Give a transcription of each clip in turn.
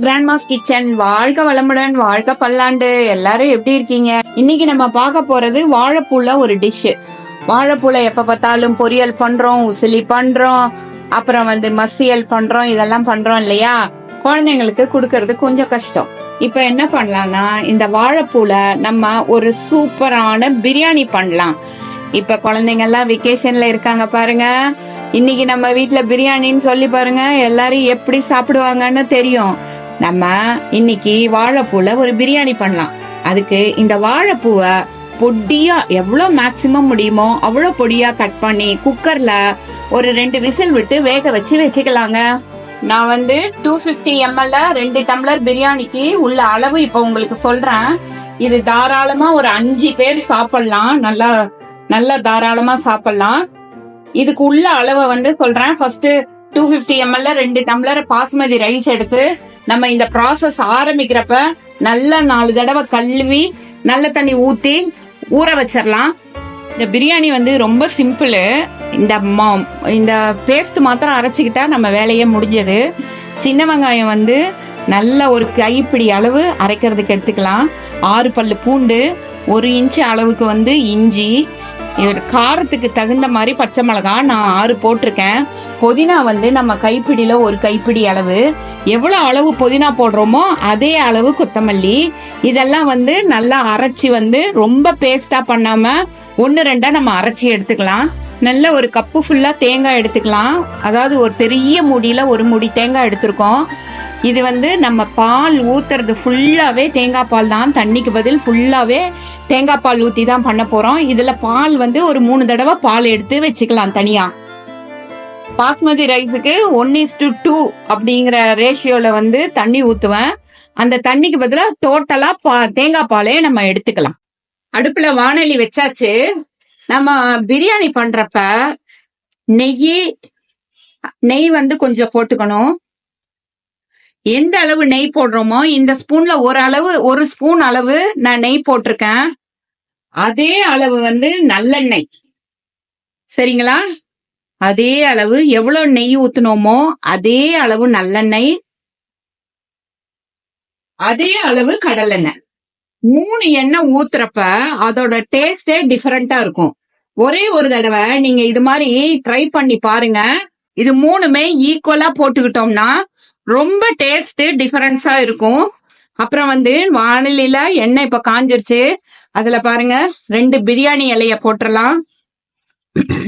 Grandma's kitchen வாழ்க வளமுடன் வாழ்க பல்லாண்டு. எல்லாரும் எப்படி இருக்கீங்க? இன்னைக்கு நம்ம பார்க்க போறது வாழைப்பூல ஒரு டிஷ் வாழைப்பூல எப்ப பார்த்தாலும் பொரியல் பண்றோம் உசிலி பண்றோம் அப்புறம் வந்து மசியல் பண்றோம் இதெல்லாம் பண்றோம் இல்லையா? குழந்தைங்களுக்கு கொடுக்கறது கொஞ்சம் கஷ்டம். இப்ப என்ன பண்ணலாம்னா இந்த வாழைப்பூல நம்ம ஒரு சூப்பரான பிரியாணி பண்ணலாம். இப்ப குழந்தைங்க எல்லாம் வெக்கேஷன்ல இருக்காங்க பாருங்க. இன்னைக்கு நம்ம வீட்டுல பிரியாணின்னு சொல்லி பாருங்க எல்லாரும் எப்படி சாப்பிடுவாங்கன்னு தெரியும். நம்ம இன்னைக்கு வாழைப்பூல ஒரு பிரியாணி பண்ணலாம். அதுக்கு இந்த வாழைப்பூவை பொடியா எவ்வளோ மேக்சிமம் முடியுமோ அவ்வளோ பொடியா கட் பண்ணி குக்கர்ல ஒரு ரெண்டு விசில் விட்டு வேக வச்சு வச்சுக்கலாங்க. நான் வந்து டூ பிப்டி எம்எல்ல ரெண்டு டம்ளர் பிரியாணிக்கு உள்ள அளவு இப்போ உங்களுக்கு சொல்றேன். இது தாராளமா ஒரு அஞ்சு பேர் சாப்பிடலாம். நல்லா நல்லா தாராளமா சாப்பிடலாம். இதுக்கு உள்ள அளவை வந்து சொல்றேன். ஃபர்ஸ்ட் டூ பிப்டி எம்எல்ல ரெண்டு டம்ளர் பாஸ்மதி ரைஸ் எடுத்து நம்ம இந்த ப்ராசஸ் ஆரம்பிக்கிறப்ப நல்ல நாலு தடவை கழுவி நல்ல தண்ணி ஊற்றி ஊற வச்சிடலாம் இந்த பிரியாணி வந்து ரொம்ப சிம்பிள் இந்த இந்த பேஸ்ட் மாத்திரம் அரைச்சிக்கிட்டா நம்ம வேலையே முடிஞ்சது. சின்ன வெங்காயம் வந்து நல்ல ஒரு கைப்பிடி அளவு அரைக்கிறதுக்கு எடுத்துக்கலாம். ஆறு பல்லு பூண்டு ஒரு இன்ச்சு அளவுக்கு வந்து இஞ்சி காரத்துக்கு தகுந்த மாதிரி பச்சை மிளகா நான் ஆறு போட்டிருக்கேன். புதினா வந்து நம்ம கைப்பிடியில் ஒரு கைப்பிடி அளவு. எவ்வளோ அளவு புதினா போடுறோமோ அதே அளவு கொத்தமல்லி. இதெல்லாம் வந்து நல்லா அரைச்சி வந்து ரொம்ப பேஸ்ட்டாக பண்ணாமல் ஒன்று ரெண்டாக நம்ம அரைச்சி எடுத்துக்கலாம். நல்ல ஒரு கப்பு ஃபுல்லாக தேங்காய் எடுத்துக்கலாம். அதாவது ஒரு பெரிய முடியில் ஒரு மூடி தேங்காய் எடுத்திருக்கோம். இது வந்து நம்ம பால் ஊத்துறது ஃபுல்லாகவே தேங்காய் பால் தான். தண்ணிக்கு பதில் ஃபுல்லாகவே தேங்காய் பால் ஊற்றி தான் பண்ண போகிறோம் இதில் பால் வந்து ஒரு மூணு தடவை பால் எடுத்து வச்சுக்கலாம் தனியாக பாஸ்மதி ரைஸுக்கு ஒன் இஸ் டு டூ அப்படிங்கிற ரேஷியோவில் வந்து தண்ணி ஊற்றுவேன் அந்த தண்ணிக்கு பதிலாக டோட்டலாக பா தேங்காய் பாலே நம்ம எடுத்துக்கலாம். அடுப்பில் வானொலி வச்சாச்சு. நம்ம பிரியாணி பண்ணுறப்ப நெய் நெய் வந்து கொஞ்சம் போட்டுக்கணும். எந்த அளவு நெய் போடுறோமோ இந்த ஸ்பூன்ல ஒரு அளவு ஒரு ஸ்பூன் அளவு நான் நெய் போட்டிருக்கேன். அதே அளவு வந்து நல்லெண்ணெய். சரிங்களா? அதே அளவு எவ்வளவு நெய் ஊத்துனோமோ அதே அளவு நல்லெண்ணெய். அதே அளவு கடலெண்ணெய். மூணு எண்ணெய் ஊத்துறப்ப அதோட டேஸ்டே டிஃபரெண்டா இருக்கும். ஒரே ஒரு தடவை நீங்க இது மாதிரி ட்ரை பண்ணி பாருங்க. இது மூணுமே ஈக்குவலா போட்டுக்கிட்டோம்னா ரொம்ப டேஸ்ட் டிஃபரன்ஸா இருக்கும். அப்புறம் வந்து வானிலையில எண்ணெய் இப்ப காஞ்சிருச்சு. அதுல பாருங்க ரெண்டு பிரியாணி இலைய போட்டுடலாம்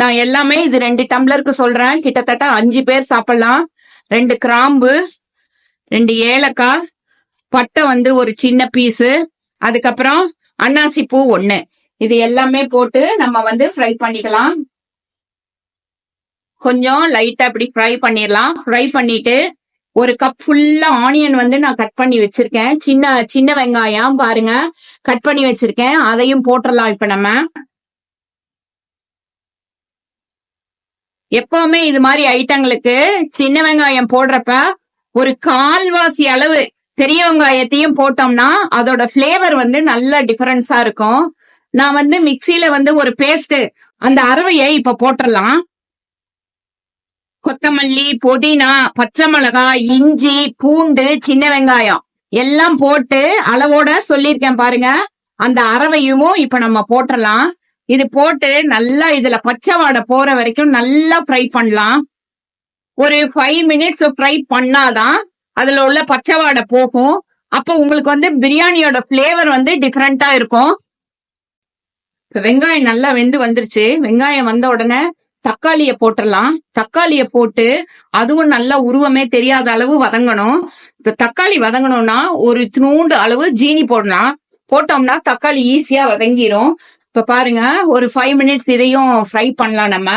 நான் எல்லாமே இது ரெண்டு டம்ளருக்கு சொல்றேன். கிட்டத்தட்ட அஞ்சு பேர் சாப்பிடலாம். ரெண்டு கிராம்பு ரெண்டு ஏலக்காய் பட்டை வந்து ஒரு சின்ன பீஸு அதுக்கப்புறம் அன்னாசி பூ ஒண்ணு. இது எல்லாமே போட்டு நம்ம வந்து ஃப்ரை பண்ணிக்கலாம். கொஞ்சம் லைட்டா இப்படி ஃப்ரை பண்ணிடலாம். ஃப்ரை பண்ணிட்டு ஒரு கப் ஃபுல்லா ஆனியன் வந்து நான் கட் பண்ணி வச்சிருக்கேன். சின்ன சின்ன வெங்காயம் பாருங்க. கட் பண்ணி வச்சிருக்கேன். அதையும் போட்டுடலாம் இப்ப நம்ம. எப்பவுமே இது மாதிரி ஐட்டங்களுக்கு சின்ன வெங்காயம் போடுறப்ப ஒரு கால்வாசி அளவு பெரிய வெங்காயத்தையும் போட்டோம்னா அதோட ஃப்ளேவர் வந்து நல்ல டிஃபரன்ஸா இருக்கும். நான் வந்து மிக்சியில வந்து ஒரு பேஸ்ட் அந்த அரவையை இப்ப போட்டுடலாம் கொத்தமல்லி புதினா பச்சை மிளகாய் இஞ்சி பூண்டு சின்ன வெங்காயம். எல்லாம் போட்டு அளவோட சொல்லியிருக்கேன் பாருங்க. அந்த அரவையும் இப்ப நம்ம போட்டலாம் இது போட்டு நல்லா இதுல பச்சை வாடை போற வரைக்கும் நல்லா ஃப்ரை பண்ணலாம். ஒரு ஃபைவ் மினிட்ஸ் ஃப்ரை பண்ணாதான் அதுல உள்ள பச்சை வாடை போகும். அப்போ உங்களுக்கு வந்து பிரியாணியோட ஃபிளேவர் வந்து டிஃப்ரெண்டா இருக்கும். இப்ப வெங்காயம் நல்லா வெந்து வந்துருச்சு. வெங்காயம் வந்த உடனே தக்காளிய போட்டுடலாம் தக்காளிய போட்டு அதுவும் நல்லா உருவமே தெரியாத அளவு வதங்கணும். தக்காளி வதங்கணும்னா ஒரு நூண்டு அளவு ஜீனி போடலாம். போட்டோம்னா தக்காளி ஈஸியா வதங்கிரும். இப்ப பாருங்க ஒரு ஃபைவ் மினிட்ஸ் இதையும் ஃப்ரை பண்ணலாம் நம்ம.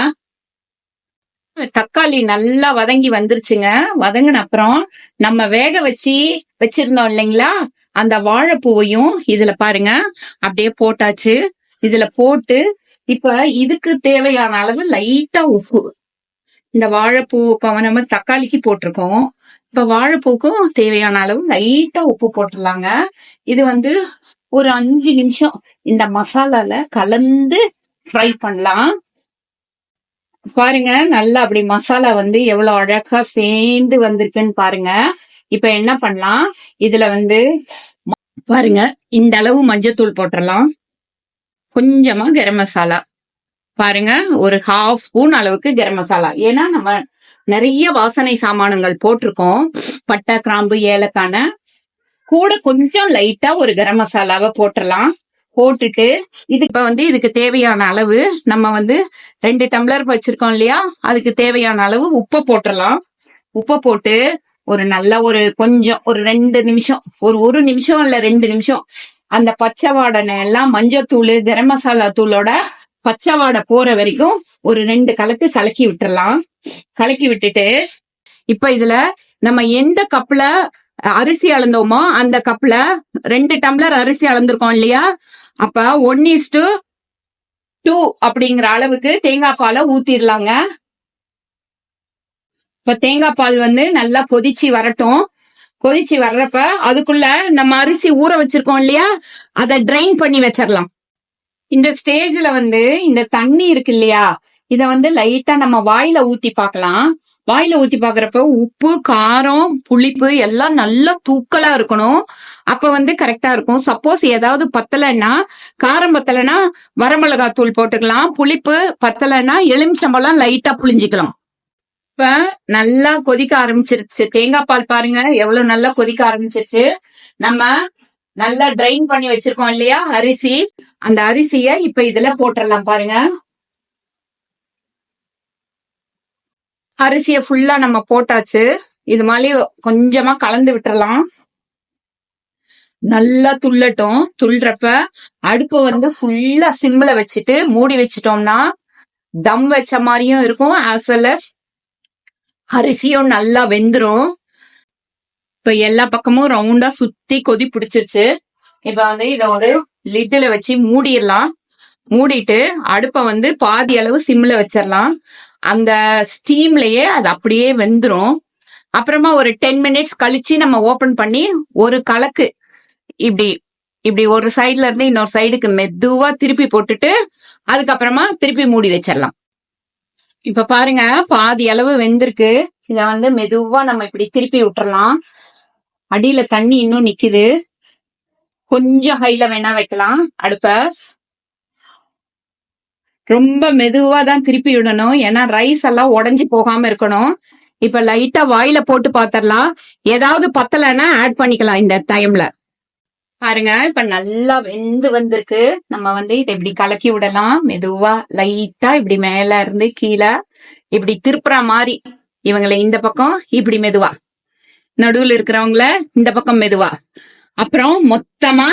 தக்காளி நல்லா வதங்கி வந்துருச்சுங்க. வதங்கின அப்புறம் நம்ம வேக வச்சு வச்சிருந்தோம் இல்லைங்களா? அந்த வாழைப்பூவையும் இதுல பாருங்க அப்படியே போட்டாச்சு. இதுல போட்டு இப்ப இதுக்கு தேவையான அளவு லைட்டா உப்பு. இந்த வாழைப்பூ இப்ப நம்ம தக்காளிக்கு போட்டிருக்கோம். இப்ப வாழைப்பூக்கும் தேவையான அளவு லைட்டா உப்பு போட்டுடலாங்க. இது வந்து ஒரு அஞ்சு நிமிஷம் இந்த மசாலால கலந்து ஃப்ரை பண்ணலாம். பாருங்க நல்லா அப்படி மசாலா வந்து எவ்வளவு அழகா சேர்ந்து வந்திருக்குன்னு பாருங்க. இப்ப என்ன பண்ணலாம்? இதுல வந்து பாருங்க இந்த அளவு மஞ்சத்தூள் போட்டுடலாம். கொஞ்சமா கரம் மசாலா. பாருங்க ஒரு ஹாஃப் ஸ்பூன் அளவுக்கு கரம் மசாலா. ஏன்னா நம்ம நிறைய வாசனை சாமானங்கள் போட்டிருக்கோம். பட்டை கிராம்பு ஏலக்கான. கூட கொஞ்சம் லைட்டா ஒரு கரம் மசாலாவை போட்டுடலாம். போட்டுட்டு இது இப்ப வந்து இதுக்கு தேவையான அளவு நம்ம வந்து ரெண்டு டம்ளர் வச்சிருக்கோம் இல்லையா? அதுக்கு தேவையான அளவு உப்பை போட்டுடலாம். உப்பை போட்டு ஒரு நல்ல ஒரு கொஞ்சம் ஒரு ரெண்டு நிமிஷம். ஒரு ஒரு நிமிஷம் இல்ல ரெண்டு நிமிஷம். அந்த பச்சை வாடனை எல்லாம் மஞ்சத்தூள் கரம் மசாலா தூளோட பச்சை வாடை போற வரைக்கும் ஒரு ரெண்டு கலக்கு கலக்கி விட்டுறலாம். கலக்கி விட்டுட்டு இப்ப இதுல நம்ம எந்த கப்ல அரிசி அளந்தோமோ அந்த கப்ல ரெண்டு டம்ளர் அரிசி அளந்திருக்கோம் இல்லையா? அப்ப ஒன் இஸ் டு டூ அப்படிங்கிற அளவுக்கு தேங்காய் பாலை ஊத்திடலாங்க இப்ப தேங்காய் பால் வந்து நல்லா கொதிச்சு வரட்டும். கொதிச்சு வர்றப்ப அதுக்குள்ள நம்ம அரிசி ஊற வச்சிருக்கோம் இல்லையா? அதை ட்ரைன் பண்ணி வச்சிடலாம் இந்த ஸ்டேஜ்ல வந்து இந்த தண்ணி இருக்கு இல்லையா? இத வந்து லைட்டா நம்ம வாயில ஊத்தி பார்க்கலாம் வாயில ஊத்தி பாக்குறப்ப உப்பு காரம் புளிப்பு எல்லாம் நல்லா தூக்கலா இருக்கணும். அப்ப வந்து கரெக்டா இருக்கும். சப்போஸ் ஏதாவது பத்தலைன்னா காரம் பத்தலைன்னா வரமிளகாய் தூள் போட்டுக்கலாம். புளிப்பு பத்தலைன்னா எலுமிச்சம்பழம் லைட்டா புளிஞ்சிக்கலாம் இப்ப நல்லா கொதிக்க ஆரம்பிச்சிருச்சு. தேங்காய் பால் பாருங்க எவ்வளவு நல்லா கொதிக்க ஆரம்பிச்சிருச்சு. நம்ம நல்லா ட்ரைன் பண்ணி வச்சிருக்கோம் இல்லையா அரிசி. அந்த அரிசிய இப்ப இதுல போட்டுடலாம் பாருங்க. அரிசிய ஃபுல்லா நம்ம போட்டாச்சு. இது மாதிரி கொஞ்சமா கலந்து விட்டுறலாம். நல்லா துள்ளட்டும். துள்ளுறப்ப அடுப்பை வந்து ஃபுல்லா சிம்ல வச்சுட்டு மூடி வச்சிட்டோம்னா தம் வச்ச மாதிரியும் இருக்கும் ஆஸ் வெல் அஸ் அரிசியும் நல்லா வெந்துரும். இப்ப எல்லா பக்கமும் ரவுண்டா சுத்தி கொதி பிடிச்சிருச்சு. இப்ப வந்து இத ஒரு லிட்டில வச்சு மூடிடலாம். மூடிட்டு அடுப்பை வந்து பாதி அளவு சிம்ல வச்சிடலாம். அந்த ஸ்டீம்லயே அது அப்படியே வெந்துரும். அப்புறமா ஒரு டென் மினிட்ஸ் கழிச்சு நம்ம ஓபன் பண்ணி ஒரு கலக்கு. இப்படி இப்படி ஒரு சைட்ல இருந்து இன்னொரு சைடுக்கு மெதுவா திருப்பி போட்டுட்டு அதுக்கப்புறமா திருப்பி மூடி வச்சிடலாம். இப்ப பாருங்க பாதி அளவு வெந்திருக்கு. இத வந்து மெதுவா நம்ம இப்படி திருப்பி விட்டுறலாம். அடியில தண்ணி இன்னும் நிக்குது. கொஞ்சம் ஹைல வேணா வைக்கலாம். அடுப்ப ரொம்ப மெதுவா தான் திருப்பி விடணும். ஏன்னா ரைஸ் எல்லாம் உடஞ்சி போகாம இருக்கணும். இப்ப லைட்டா வாயில போட்டு பாத்திரலாம். ஏதாவது பத்தலைன்னா ஆட் பண்ணிக்கலாம் இந்த டைம்ல பாருங்க இப்ப நல்லா வெந்து வந்திருக்கு. நம்ம வந்து இதை இப்படி கலக்கி விடலாம். மெதுவா லைட்டா இப்படி மேல இருந்து கீழே இப்படி திருப்புற மாதிரி இவங்களை இந்த பக்கம் இப்படி மெதுவா. நடுவுல இருக்கிறவங்கள இந்த பக்கம் மெதுவா. அப்புறம் மொத்தமா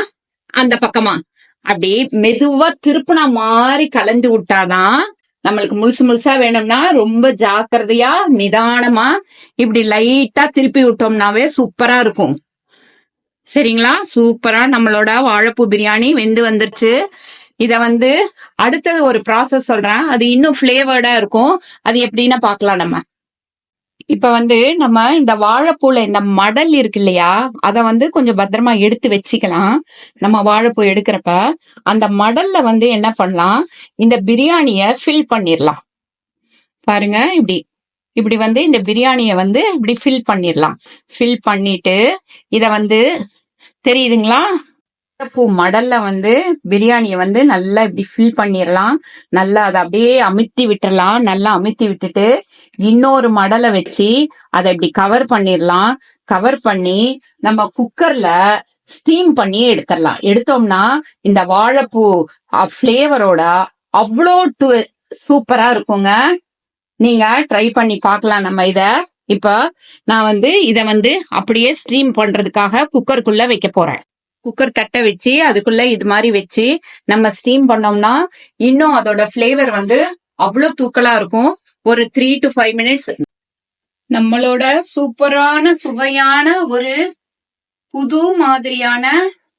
அந்த பக்கமா. அப்படி மெதுவா திருப்பின மாதிரி கலந்து விட்டாதான் நம்மளுக்கு முழுசு முழுசா வேணும்னா ரொம்ப ஜாக்கிரதையா நிதானமா இப்படி லைட்டா திருப்பி விட்டோம்னாவே சூப்பரா இருக்கும். சரிங்களா? சூப்பரா நம்மளோட வாழைப்பூ பிரியாணி வெந்து வந்துருச்சு. இத வந்து அடுத்தது ஒரு ப்ராசஸ் சொல்றேன். அது இன்னும் ஃபிளேவர்டா இருக்கும். அது எப்படின்னா பார்க்கலாம் நம்ம. இப்ப வந்து நம்ம இந்த வாழைப்பூல இந்த மடல் இருக்கு இல்லையா? அத வந்து கொஞ்சம் பத்திரமா எடுத்து வச்சுக்கலாம். நம்ம வாழைப்பூ எடுக்கிறப்ப அந்த மடல்ல வந்து என்ன பண்ணலாம்? இந்த பிரியாணிய ஃபில் பண்ணிடலாம் பாருங்க இப்படி. இப்படி வந்து இந்த பிரியாணிய வந்து இப்படி ஃபில் பண்ணிடலாம். ஃபில் பண்ணிட்டு இத வந்து தெரியுதுங்களா? பூ மடல்ல வந்து பிரியாணிய வந்து நல்லா இப்படி ஃபில் பண்ணிடலாம். நல்லா அதை அப்படியே அமுத்தி விட்டுறலாம் நல்லா அமுத்தி விட்டுட்டு இன்னொரு மடலை வச்சு அதை இப்படி கவர் பண்ணிடலாம். கவர் பண்ணி நம்ம குக்கர்ல ஸ்டீம் பண்ணி எடுத்துடலாம். எடுத்தோம்னா இந்த வாழைப்பூ ஃப்ளேவரோட அவ்வளோ டு- சூப்பரா இருக்குங்க. நீங்க ட்ரை பண்ணி பார்க்கலாம் நம்ம இத. இப்ப நான் வந்து இத வந்து அப்படியே ஸ்ட்ரீம் பண்றதுக்காக குக்கருக்குள்ள வைக்க போறேன். குக்கர் தட்டை வச்சு அதுக்குள்ள இது மாதிரி வச்சு நம்ம ஸ்டீம் பண்ணோம்னா இன்னும் அதோட ஃபிளேவர் வந்து அவ்வளோ தூக்கலா இருக்கும். ஒரு த்ரீ டு ஃபைவ் மினிட்ஸ் நம்மளோட சூப்பரான சுவையான ஒரு புது மாதிரியான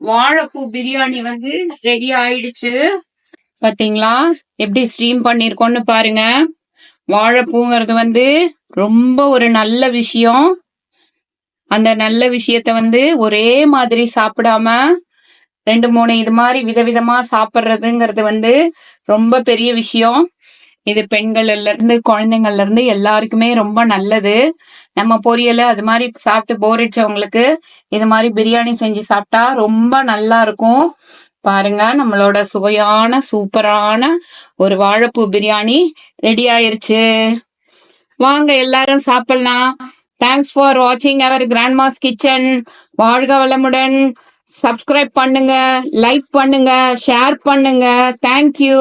வாழைப்பூ பிரியாணி வந்து ரெடி ஆயிடுச்சு. பாத்தீங்களா? எப்படி ஸ்ட்ரீம் பண்ணிருக்கோம்னு பாருங்க. வாழைப்பூங்கிறது வந்து ரொம்ப ஒரு நல்ல விஷயம். அந்த நல்ல விஷயத்த வந்து ஒரே மாதிரி சாப்பிடாம ரெண்டு மூணு இது மாதிரி விதவிதமா சாப்பிட்றதுங்கிறது வந்து ரொம்ப பெரிய விஷயம். இது பெண்கள்ல இருந்து குழந்தைங்கள்ல இருந்து எல்லாருக்குமே ரொம்ப நல்லது. நம்ம பொரியல் அது மாதிரி சாப்பிட்டு போர் அடிச்சவங்களுக்கு இது மாதிரி பிரியாணி செஞ்சு சாப்பிட்டா ரொம்ப நல்லா இருக்கும். பாருங்க நம்மளோட சுவையான சூப்பரான ஒரு வாழைப்பூ பிரியாணி ரெடி ஆயிருச்சு. வாங்க எல்லாரும் சாப்பிடலாம். தேங்க்ஸ் ஃபார் வாட்சிங் அவர் கிராண்ட்மாஸ் கிச்சன் வாழ்க வளமுடன். சப்ஸ்கிரைப் பண்ணுங்க லைக் பண்ணுங்க ஷேர் பண்ணுங்க. தேங்க்யூ